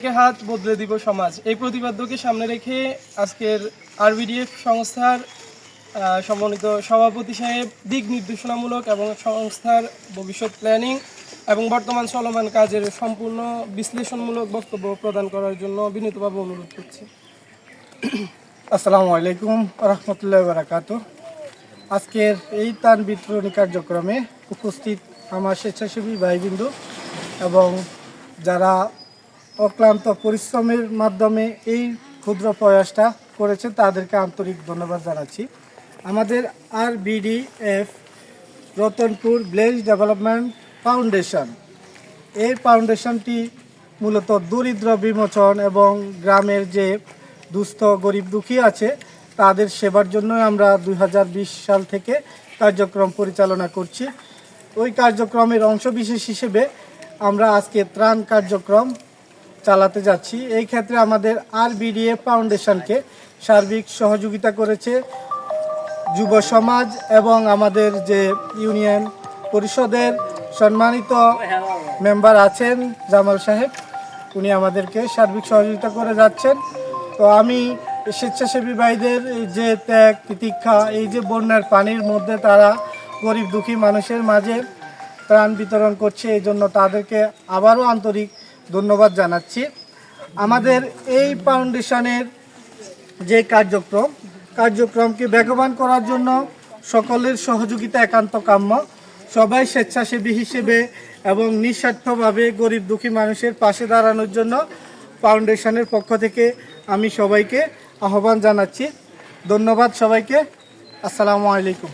হাত বদলে দিব সমাজ? এই প্রতিপাদ্যকে সামনে রেখে আজকের আরবিডিএফ সংস্থার সমন্বিত সভাপতি সাহেব দিক নির্দেশনামূলক এবং সংস্থার ভবিষ্যৎ প্ল্যানিং এবং বর্তমান চলমান কাজের সম্পূর্ণ বিশ্লেষণমূলক বক্তব্য প্রদান করার জন্য বিনীতভাবে অনুরোধ করছি। আসসালামু আলাইকুম রহমতুল্লাহ বারাকাত আজকের এই তান বিতরণী কার্যক্রমে উপস্থিত আমার স্বেচ্ছাসেবী ভাইবিন্দু এবং যারা অক্লান্ত পরিশ্রমের মাধ্যমে এই ক্ষুদ্র প্রয়াসটা করেছে তাদেরকে আন্তরিক ধন্যবাদ জানাচ্ছি। আমাদের আর BDF Ratanpur blaze development foundation. এই ফাউন্ডেশনটি মূলত দরিদ্র, বিমোচন এবং গ্রামের যে দুস্থ, গরিব, দুঃখী আছে, তাদের সেবার জন্য আমরা দু হাজার বিশ সাল থেকে কার্যক্রম পরিচালনা করছি। ওই কার্যক্রমের অংশবিশেষ হিসেবে আমরা আজকে ত্রাণ কার্যক্রম চালাতে যাচ্ছি। এই ক্ষেত্রে আমাদের আর বিডিএ ফাউন্ডেশনকে সার্বিক সহযোগিতা করেছে যুব সমাজ এবং আমাদের যে ইউনিয়ন পরিষদের সম্মানিত মেম্বার আছেন জামাল সাহেব, উনি আমাদেরকে সার্বিক সহযোগিতা করে যাচ্ছেন। তো আমি স্বেচ্ছাসেবী ভাইদের যে ত্যাগ, তিতিক্ষা, এই যে বন্যার পানির মধ্যে তারা গরিব দুঃখী মানুষের মাঝে ত্রাণ বিতরণ করছে, এই জন্য তাদেরকে আবারও আন্তরিক ধন্যবাদ জানাচ্ছি। আমাদের এই ফাউন্ডেশনের যে কার্যক্রম, কার্যক্রমকে বেগবান করার জন্য সকলের সহযোগিতা একান্ত কাম্য। সবাই স্বেচ্ছাসেবী হিসেবে এবং নিঃস্বার্থভাবে গরিব দুঃখী মানুষের পাশে দাঁড়ানোর জন্য ফাউন্ডেশনের পক্ষ থেকে আমি সবাইকে আহ্বান জানাচ্ছি। ধন্যবাদ সবাইকে। আসসালামু আলাইকুম।